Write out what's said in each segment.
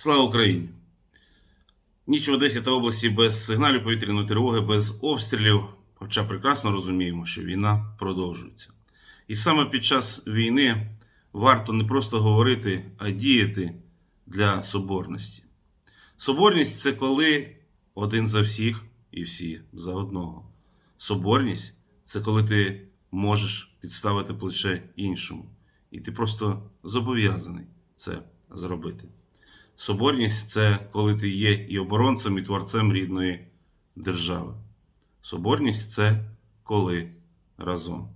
Слава Україні! Ніч в Одесі та області без сигналів повітряної тривоги, без обстрілів, хоча прекрасно розуміємо, що війна продовжується. І саме під час війни варто не просто говорити, а діяти для соборності. Соборність це коли один за всіх і всі за одного. Соборність це коли ти можеш підставити плече іншому, і ти просто зобов'язаний це зробити. Соборність це коли ти є і оборонцем, і творцем рідної держави. Соборність це коли разом.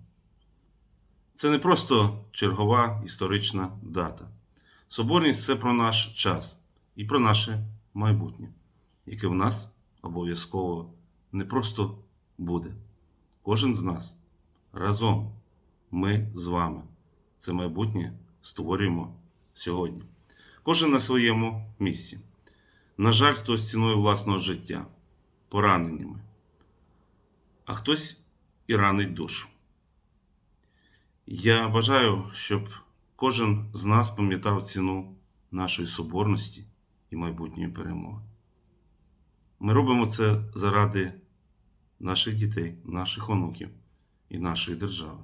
Це не просто чергова історична дата. Соборність це про наш час і про наше майбутнє, яке в нас обов'язково не просто буде. Кожен з нас разом ми з вами це майбутнє створюємо сьогодні. Кожен на своєму місці. На жаль, хтось ціною власного життя, пораненнями, а хтось і ранить душу. Я бажаю, щоб кожен з нас пам'ятав ціну нашої соборності і майбутньої перемоги. Ми робимо це заради наших дітей, наших онуків і нашої держави.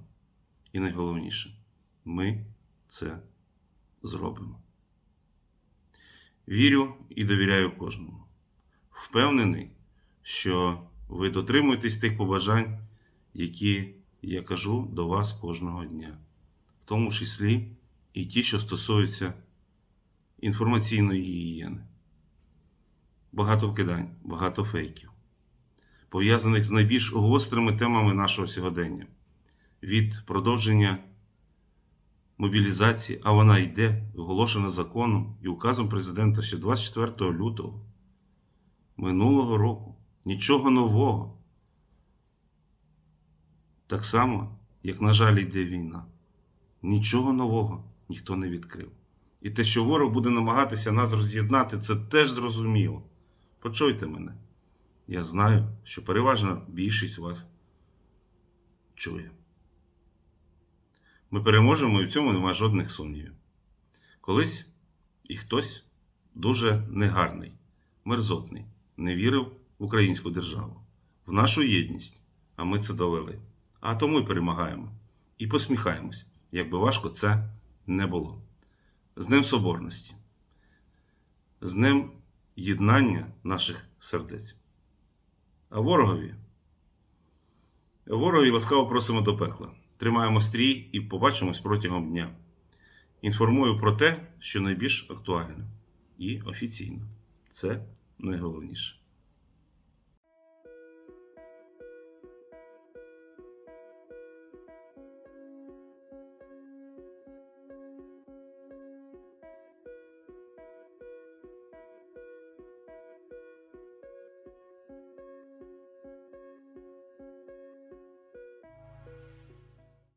І найголовніше, ми це зробимо. Вірю і довіряю кожному. Впевнений, що ви дотримуєтесь тих побажань, які я кажу до вас кожного дня, в тому числі і ті, що стосуються інформаційної гігієни. Багато вкидань, багато фейків, пов'язаних з найбільш гострими темами нашого сьогодення, від продовження мобілізації, а вона йде, оголошена законом і указом президента ще 24 лютого минулого року. Нічого нового. Так само, як, на жаль, йде війна. Нічого нового ніхто не відкрив. І те, що ворог буде намагатися нас роз'єднати, це теж зрозуміло. Почуйте мене. Я знаю, що переважна більшість вас чує. Ми переможемо і в цьому немає жодних сумнівів. Колись і хтось дуже негарний, мерзотний, не вірив в українську державу, в нашу єдність, а ми це довели. А тому й перемагаємо. І посміхаємось, як би важко це не було. З Днем Соборності, з Днем єднання наших сердець. А ворогові, ворогові ласкаво просимо до пекла. Тримаємо стрій і побачимось протягом дня. Інформую про те, що найбільш актуально і офіційно. Це найголовніше.